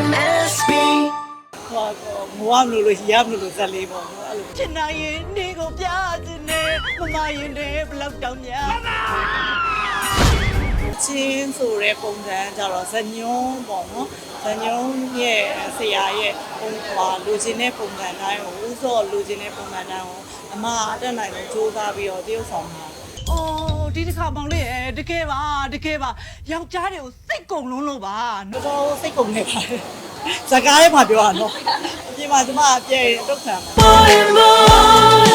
MSB ဟိုငိုရမလို့လို့ရမလို့လို့ဇက်လေးပေါ့နော်အဲ့လိုချင်နိုင်ရင်နေကိုပြစနေမမရင်တဲ့ဘလောက်တောင်များချင်းဆိုတဲ့ပုံစံကြတော့ဇညုံပေါ့နော်ဇညုံရဲ့ဆရာရဲ့ပုံဟွာလူချင်းတဲ့ပုံစံတိုင်းကိုဥစောလူချင်းတဲ့ပုံစံတိုင်းကိုအမအတက်နိုင်လို့စူးစမ်းပြီးတော့တရုပ်ဆောင်တာအော် ဒီတစ်ခါမောင်လေးရဲ့တကယ်ပါတကယ်ပါယောက်ျားတွေကိုစိတ်ကုန်လုံးလို့ပါတော် တော်စိတ်ကုန်နေပါစကားထဲမှာပြောရတော့အပြင်မှာကျမအပြည့်တုတ်ခံပါ More and more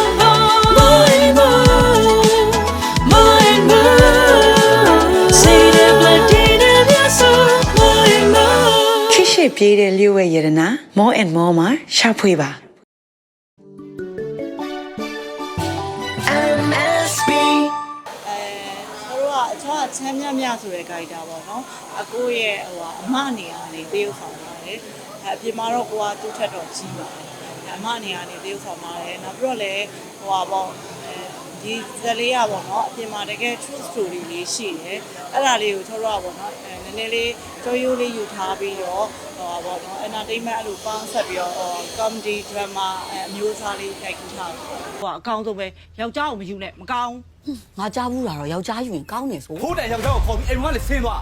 More and more More and more Say the blood in your soul More and more ခိရှိပြေးတဲ့လျှို့ဝဲရတနာ more and more မှာရှာဖွေပါ ချောကချမ်းမြမြဆိုတဲ့ character ပေါ့နော်အကိုရဲ့ဟိုဟာအမနေရာနေတရုပ်ဆောင်ပါတယ်အဲအပြင်မှာတော့ကိုကသူ့ထက်တော့ကြီးပါတယ်အဲအမနေရာနေတရုပ်ဆောင်ပါတယ်နောက်ပြီးတော့လည်းဟိုဟာပေါ့အဲ ဒီဇက်လေးရပေါ့နော်အပြင်မှာတကယ် true story လေးရှိတယ်အဲ့ဒါလေးကိုကျွန်တော်တို့ကပေါ့နော်အဲနည်းနည်းလေးကြောရိုးလေးယူထားပြီးတော့ဟိုဟာပေါ့နော် entertainment အဲ့လိုပေါင်းဆက်ပြီးတော့ဟို comedy drama အဲအမျိုးအစားလေးတိုက်ကူထားတယ်ဟိုကအကောင်းဆုံးပဲယောက်ျားကိုမယူနဲ့မကောင်းငါကြားဘူးတာတော့ယောက်ျားယူရင်ကောင်းတယ်ဆိုဖိုးတန်ယောက်ျားကိုခေါ်ပြီးအိမ်ကလည်းဆင်းသွား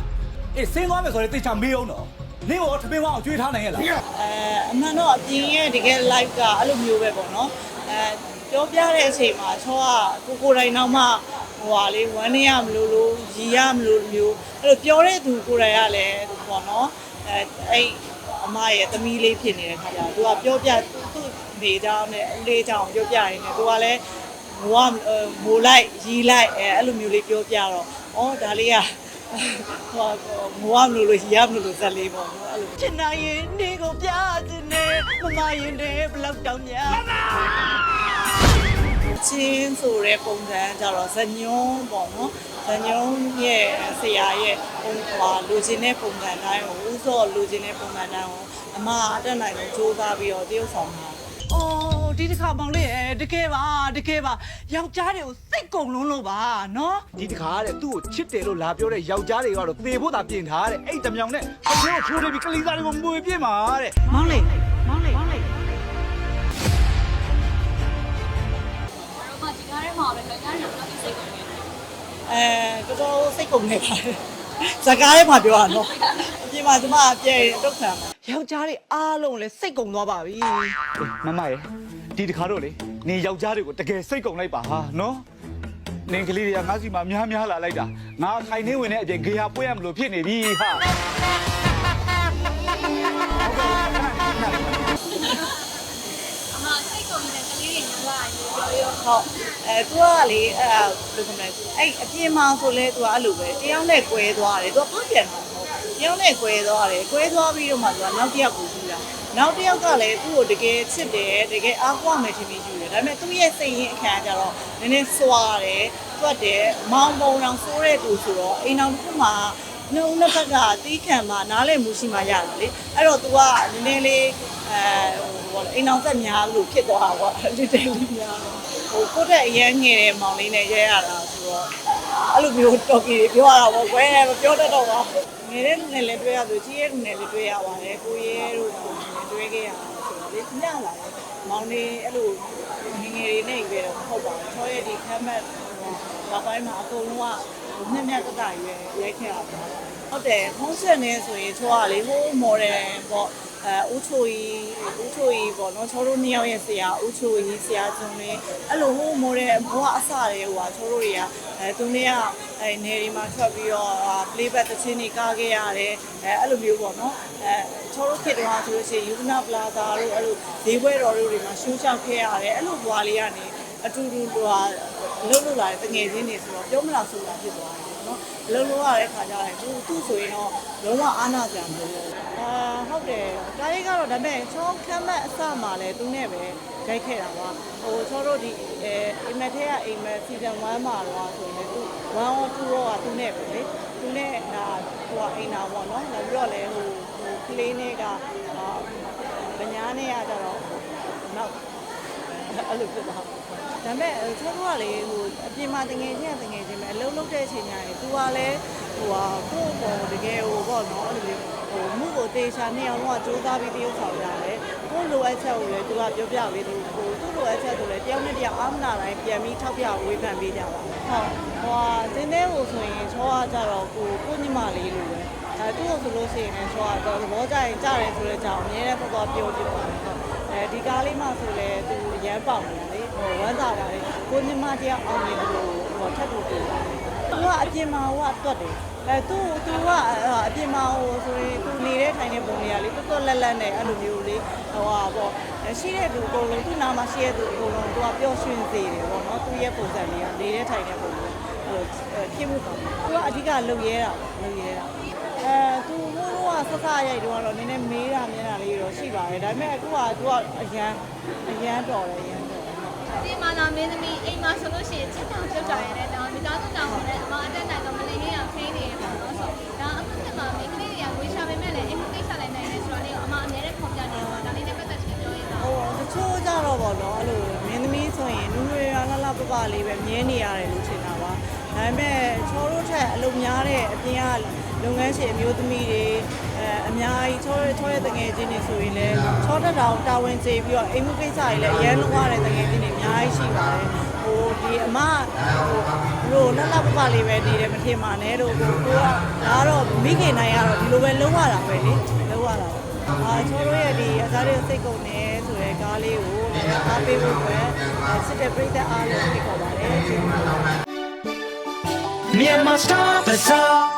အေးဆင်းသွားမယ်ဆိုရင်တိတ်ချမေးအောင်တော့နင်းရောထမင်းဝအောင်ကျွေးထားနိုင်ရဲ့လားအဲအမှန်တော့အပြင်ရဲ့တကယ် live ကအဲ့လိုမျိုးပဲပေါ့နော်အဲ ပြောပြတဲ့အချိန်မှာချောကကိုကိုယ်တိုင်တော့မှဟိုဟာလေးဝမ်းနေရမလို့လို့ရည်ရမလို့မျိုးအဲ့လိုပြောတဲ့သူကိုယ်တိုင်ကလည်းပေါ့နော်အဲအဲ့အမရဲ့သမီးလေးဖြစ်နေတဲ့ခါကျတော့သူကပြောပြသူ့နေကြောင်းနဲ့ဦးလေးကြောင်းပြောပြရင်းနဲ့သူကလည်းငိုကမိုးလိုက်ရီလိုက်အဲအဲ့လိုမျိုးလေးပြောပြတော့ဩဒါလေးကဟိုငိုရမလို့လို့ရမလို့လို့ဇက်လေးပေါ့နော်အဲ့လိုချင်နိုင်ရင်နေကိုပြစနေမမရင်တဲ့ဘလောက်တောင်များ ချင်းဆိုတဲ့ပုံစံကြတော့ဇညုံပေါ့နော်ဇညုံရဲ့ဆရာရဲ့ပုံဟွာလူချင်းတဲ့ပုံစံတိုင်းကိုဥစောလူချင်းတဲ့ပုံစံတိုင်းကိုအမအတက်နိုင်လို့စူးစမ်းပြီးတော့တရုပ်ဆောင်တာအော်ဒီတစ်ခါမောင်လေးရဲ့တကယ်ပါတကယ်ပါယောက်ျားတွေကိုစိတ်ကုန်လုံးလို့ပါနော်ဒီတခါတဲ့သူ့ကိုချစ်တယ်လို့လာပြောတဲ့ယောက်ျားတွေကတော့သေဖို့သာပြင်ထားတဲ့အဲ့တမြောင်နဲ့အချိုးထိုးနေပြီးကလေးသားတွေကိုမွေပြစ်မှာတဲ့မောင်လေး ကားထဲမှာပဲကြောင်ကြားနေတော့ဒီစိတ်ကိုနေတယ်အဲတော်တော်စိတ်ကုန်နေပါတယ်စကားထဲမှာပြောရတော့အပြင်မှာကျမအပြည့်တုတ်ခံပါယောက်ျားတွေအားလုံးလည်းစိတ်ကုန်သွားပါပြီမမရေဒီတခါတော့လေနေယောက်ျားတွေကိုတကယ်စိတ်ကုန်လိုက်ပါဟာနော်နင်ကလေးတွေကငါစီမှာများများလာလိုက်တာငါခိုင်နေဝင်တဲ့အပြင်ဂေဟာပွင့်ရမလို့ဖြစ်နေပြီဟာအမစိတ်ကိုနေတဲ့ကလေးတွေညွှန်လာရင်ပြောရောဟုတ် အဲသူကလေအဲဘယ်လိုလဲအဲ့အပြင်မှာဆိုလဲသူကအဲ့လိုပဲတယောက်နဲ့ကွဲသွားတယ်သူကပေါက်ပြန်တာမဟုတ်တယောက်နဲ့ကွဲသွားတယ်ကွဲသွားပြီးတော့မှသူကနောက်တစ်ယောက်ကိုယူတာနောက်တစ်ယောက်ကလည်းသူ့ကိုတကယ်ချစ်တယ်တကယ်အားကိုးမယ်ထင်ပြီးယူတယ်ဒါပေမဲ့သူ့ရဲ့စိတ်ရင်းအခါကျတော့နည်းနည်းစွာတယ်တွတ်တယ်မောင်ပုံတော်ဆိုးတဲ့သူဆိုတော့အိမ်တော်တစ်ခုမှာနှုံနှစ်ဘက်ကတီးခံမှာနားလည်မှုရှိမှရတယ်လေအဲ့တော့ तू ကနည်းနည်းလေးအဲဟိုဘောအိမ်အောင်ဆက်များလို့ဖြစ်သွားတာပေါ့ဒီတယ်လေးများတော့ ဟိုကိုယ့်တဲ့အရန်ငယ်တဲ့မောင်လေးနဲ့ရဲရတာဆိုတော့အဲ့လိုမျိုးတော်ကီတွေပြောရတာပေါ့ကွယ်မပြောတတ်တော့ပါငယ်တဲ့လူနဲ့လည်းတွေ့ရဆိုကြီးရဲ့လူနဲ့လည်းတွေ့ရပါတယ်ကိုရဲတို့ကိုလည်းတွေ့ခဲ့ရတာဆိုတော့လေညလာတယ်မောင်လေးအဲ့လိုငယ်ငယ်လေးနဲ့ပဲတော့မဟုတ်ပါဘူးချောရဲ့ဒီခမ်းမက်ဟိုနောက်ပိုင်းမှာအကုန်လုံးကမြက်မြက်တတရွယ်ရိုက်ခဲ့ရတာဟုတ်တယ်ဖုံးဆက်နေဆိုရင်ချောကလေဟိုးမော်ဒယ်ပေါ့ အဲဦးချိုကြီးဦးချိုကြီးပေါ့နော်ချောတို့နှစ်ယောက်ရဲ့ဆရာဦးချိုကြီးဆရာကျွန်းလေးအဲ့လိုဟိုးမော်ဒယ်ဘဝအစတွေဟိုဟာချောတို့တွေကအဲသူတွေကအဲနေဒီမှာထွက်ပြီးတော့ playback တချင်းတွေကားခဲ့ရတယ်အဲအဲ့လိုမျိုးပေါ့နော်အဲချောတို့ခေတ္တကဆိုလို့ရှိရင်ယူနာပလာဇာတို့အဲ့လိုဈေးပွဲတော်တို့တွေမှာရှူးချောက်ခဲ့ရတယ်အဲ့လိုဘွာလေးကနေအတူတူဟိုဟာ လှုပ်လှုပ်လာတဲ့တငယ်ချင်းတွေဆိုတော့ပြောမလားဆိုတာဖြစ်သွားတယ်ပေါ့နော်လှုပ်လှုပ်ရတဲ့ခါကျရင်သူသူ့ဆိုရင်တော့လုံးဝအားနာကြမှာမဟုတ်ဘူးအာဟုတ်တယ်ဒါလေးကတော့ဒါပေမဲ့ချောခမ်းမက်အစမှလည်းသူနဲ့ပဲရိုက်ခဲ့တာပါဟိုချောတို့ဒီအဲအိမ်မက်ထဲကအိမ်မက်စီဇန်1မှာတော့ဆိုရင်သူ1 or 2တော့ကသူနဲ့ပဲလေသူနဲ့ဒါဟိုအိမ်နာပေါ့နော်နောက်ပြီးတော့လည်းဟိုဟိုကလေးနဲ့ကအာဗညာနဲ့ကကြတော့နောက် အဲ့လိုဖြစ်သွားဒါပေမဲ့ချောတို့ကလေဟိုအပြင်မှာတငယ်ချင်းကတငယ်ချင်းပဲအလုံးလုံးတဲ့အချိန်ညာရင် तू ကလည်းဟိုဟာကိုယ့်ဘောတကယ်ဟိုပေါ့နော်အဲ့လိုမျိုးဟဟိုမှုကိုတေချာနှစ်ယောက်လုံးကစူးစမ်းပြီးတရုပ်ဆောင်ကြတယ်ကိုလိုအပ်ချက်ကိုလည်းသူကပြောပြပေးသူဟိုသူ့လိုအပ်ချက်ဆိုလည်းတယောက်နဲ့တယောက်အားမနာတိုင်းပြန်ပြီးထောက်ပြဝေဖန်ပေးကြပါဟုတ်ဟိုဟာတင်းသေးကိုဆိုရင်ချောကကြတော့ကိုကိုညီမလေးလိုပဲ အဲသူ့ကိုဆိုလို့ရှိရင်လည်းချောကတော့သဘောကျရင်ကြားတယ်ဆိုတဲ့ကြောင့်အများနဲ့ပေါ်ပေါ်ပြောပြပါတယ်ဟုတ်အဲဒီကားလေးမှဆိုလည်းသူရမ်းပေါက်နေလေဟိုဝမ်းသာပါတယ်ကိုညီမတယောက်အောင်မြင်လို့ဟိုထပ်တူတူသူကအပြင်မှာဟိုကတွတ်တယ်အဲသူ့သူကအပြင်မှာဟိုဆိုရင်သူနေတဲ့ထိုင်တဲ့ပုံတွေကလေတွတ်တွတ်လက်လက်နဲ့အဲ့လိုမျိုးလေးဟိုဟာပေါ့ရှိတဲ့သူအကုန်လုံးသူ့နာမှာရှိတဲ့သူအကုန်လုံးသူကပျော်ရွှင်စေတယ်ပေါ့နော်သူ့ရဲ့ပုံစံလေးကနေတဲ့ထိုင်တဲ့ပုံလေးဟိုဖြစ်မှုကောင်းသူကအဓိကလုံရဲတာလုံရဲတာ အဲသူမိုးတော့ဆက်ဆရိုက်တော့တော့နည်းနည်းမေးတာမြင်တာလေးတော့ရှိပါတယ်ဒါပေမဲ့အခုကသူကအရန်အရန်တော်တယ်အရန်တော်တယ်ဒီမှာလာမင်းသမီးအိမ်မှာဆိုလို့ရှိရင်ချက်တောင်ပြုတ်ကြရတဲ့တောင်မိသားစုတောင်ကိုလည်းအမအတက်နိုင်တော့မနေနေအောင်ထိန်းနေရပါတော့ဆိုဒါအမှန်ကမှမိန်းကလေးတွေကဝေးရှာပေမဲ့လည်းအိမ်ကိစ္စလည်းနိုင်နေဆိုတော့လေအမအများနဲ့ခေါ်ပြနေတော့ဒါလေးနဲ့ပတ်သက်ချင်ပြောရတာဟိုတချို့ကြတော့ဗောနော်အဲ့လိုမင်းသမီးဆိုရင်နူးနွေရလှလှပပလေးပဲမြဲနေရတယ်လို့ထင်တာပါဒါပေမဲ့ချောတို့ထက်အလုပ်များတဲ့အပြင်က လုပ်ငန်းရှင်အမျိုးသမီးတွေအဲအများကြီးချောချောရဲ့တငယ်ချင်းတွေဆိုရင်လည်းချောတက်တောင်တာဝန်ကျေပြီးတော့အိမ်မှုကိစ္စတွေလည်းအရန်လုံးရတဲ့တငယ်ချင်းတွေအများကြီးရှိပါတယ်ဟိုဒီအမဟိုတို့လှလှပပလေးပဲနေတယ်မထင်ပါနဲ့တို့ကိုကိုကဒါကတော့မိခင်နိုင်ရတော့ဒီလိုပဲလုံးရတာပဲလေလုံးရတာအာချောတို့ရဲ့ဒီအသားတွေစိတ်ကုန်နေဆိုတဲ့ကားလေးကိုလည်းအားပေးဖို့အတွက်စစ်တဲ့ပြည်သက်အားလုံးဖိတ်ခေါ်ပါတယ် Myanmar Star Bazaar